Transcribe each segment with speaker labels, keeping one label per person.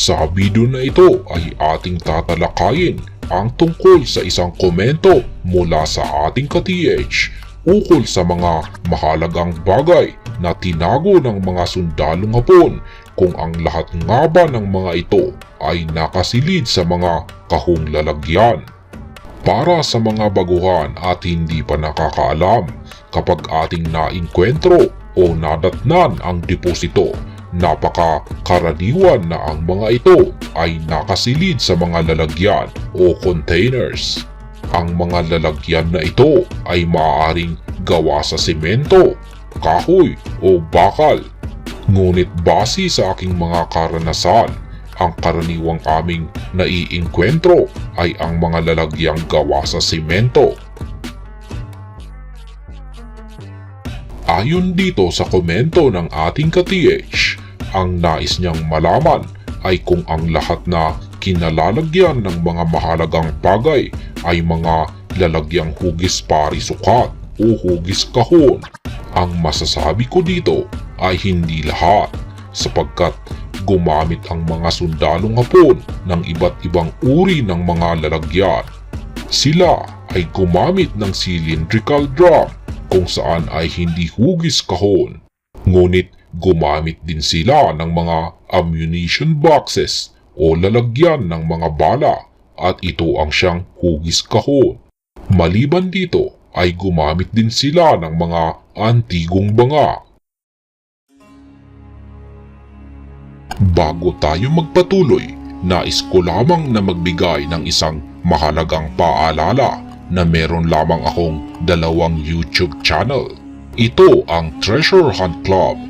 Speaker 1: Sa video na ito ay ating tatalakayin ang tungkol sa isang komento mula sa ating ka-TH ukol sa mga mahalagang bagay na tinago ng mga sundalong hapon kung ang lahat nga ba ng mga ito ay nakasilid sa mga kahong lalagyan. Para sa mga baguhan at hindi pa nakakaalam, kapag ating nainkwentro o nadatnan ang deposito, napaka-karaniwan na ang mga ito ay nakasilid sa mga lalagyan o containers. Ang mga lalagyan na ito ay maaaring gawa sa semento, kahoy o bakal. Ngunit base sa aking mga karanasan, ang karaniwang aming naiinkwentro ay ang mga lalagyang gawa sa semento. Ayon dito sa komento ng ating ka-TH, ang nais niyang malaman ay kung ang lahat na kinalalagyan ng mga mahalagang bagay ay mga lalagyang hugis pari sukat o hugis kahon. Ang masasabi ko dito ay hindi lahat sapagkat gumamit ang mga sundalong hapon ng iba't ibang uri ng mga lalagyan. Sila ay gumamit ng cylindrical drum kung saan ay hindi hugis kahon. Ngunit gumamit din sila ng mga ammunition boxes o lalagyan ng mga bala at ito ang siyang hugis kahon. Maliban dito ay gumamit din sila ng mga antigong banga. Bago tayo magpatuloy, nais ko lamang na magbigay ng isang mahalagang paalala na meron lamang akong dalawang YouTube channel. Ito ang Treasure Hunt Club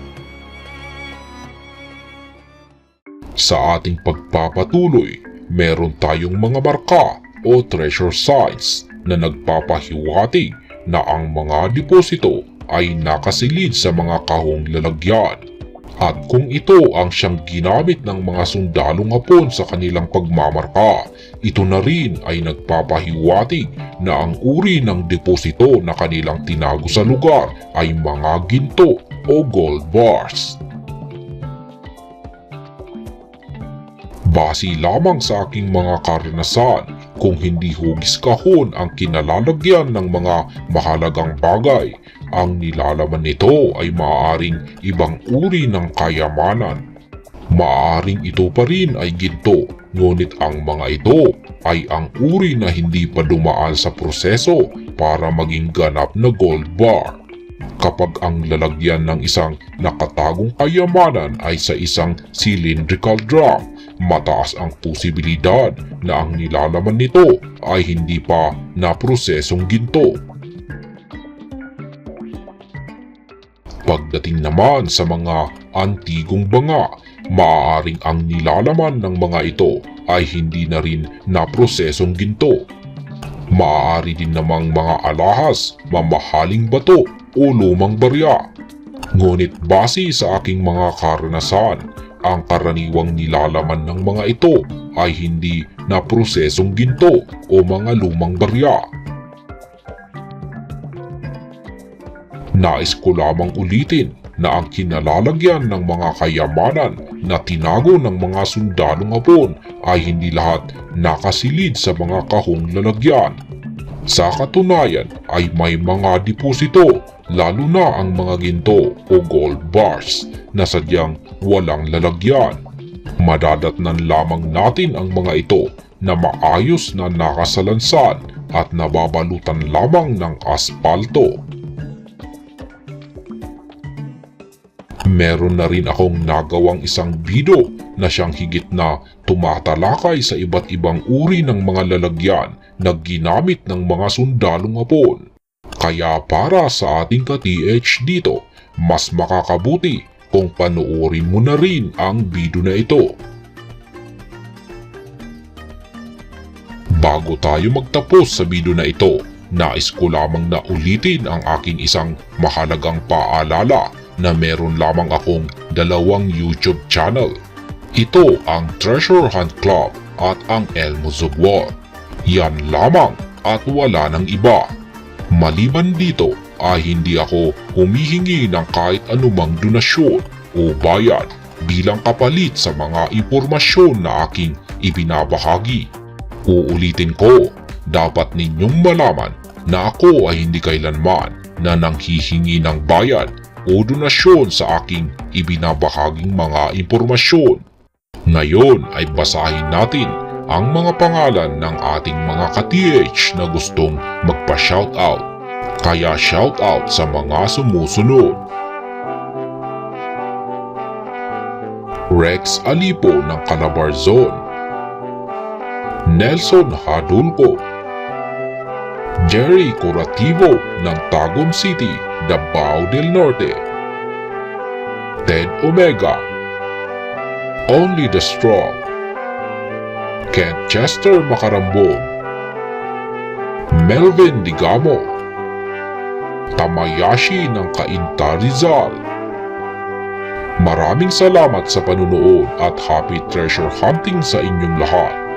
Speaker 1: Sa ating pagpapatuloy, meron tayong mga marka o treasure sites na nagpapahiwatig na ang mga deposito ay nakasilid sa mga kahong lalagyan. At kung ito ang siyang ginamit ng mga sundalong hapon sa kanilang pagmamarka, ito na rin ay nagpapahiwatig na ang uri ng deposito na kanilang tinago sa lugar ay mga ginto o gold bars. Base lamang sa aking mga karanasan, kung hindi hugis kahon ang kinalalagyan ng mga mahalagang bagay, ang nilalaman nito ay maaaring ibang uri ng kayamanan. Maaaring ito pa rin ay ginto, ngunit ang mga ito ay ang uri na hindi pa dumaan sa proseso para maging ganap na gold bar. Kapag ang lalagyan ng isang nakatagong kayamanan ay sa isang cylindrical drum, mataas ang posibilidad na ang nilalaman nito ay hindi pa naprosesong ginto. Pagdating naman sa mga antigong banga, maaaring ang nilalaman ng mga ito ay hindi na rin naprosesong ginto. Maaari din namang mga alahas, mamahaling bato o lumang barya. Ngunit base sa aking mga karanasan, ang karaniwang nilalaman ng mga ito ay hindi na prosesong ginto o mga lumang barya. Nais ko lamang ulitin na ang kinalalagyan ng mga kayamanan na tinago ng mga sundalong hapon ay hindi lahat nakasilid sa mga kahong lalagyan. Sa katunayan ay may mga deposito lalo na ang mga ginto o gold bars na sadyang walang lalagyan. Madadatnan lamang natin ang mga ito na maayos na nakasalansan at nababalutan lamang ng aspalto. Meron na rin akong nagawang isang video na siyang higit na tumatalakay sa iba't ibang uri ng mga lalagyan na ginamit ng mga sundalong hapon. Kaya para sa ating ka-TH dito, mas makakabuti kung panoorin mo na rin ang video na ito. Bago tayo magtapos sa video na ito, nais ko lamang na ulitin ang aking isang mahalagang paalala na meron lamang akong dalawang YouTube channel. Ito ang Treasure Hunt Club at ang Elmo Zugwar. Yan lamang at wala ng iba. Maliban dito ay hindi ako humihingi ng kahit anumang donasyon o bayad bilang kapalit sa mga impormasyon na aking ibinabahagi. Uulitin ko, dapat ninyong malaman na ako ay hindi kailanman na nanghihingi ng bayad o donasyon sa aking ibinabahaging mga impormasyon. Ngayon ay basahin natin ang mga pangalan ng ating mga ka-TH na gustong magpa-shoutout. Kaya shoutout sa mga sumusunod. Rex Alipo ng Calabar Zone Nelson Hadulco Jerry Curativo ng Tagum City, Davao del Norte. Ted Omega. Only the Strong Kent Chester Macarambon Melvin Digamo Tamayashi ng Cainta Rizal. Maraming salamat sa panunood at happy treasure hunting sa inyong lahat.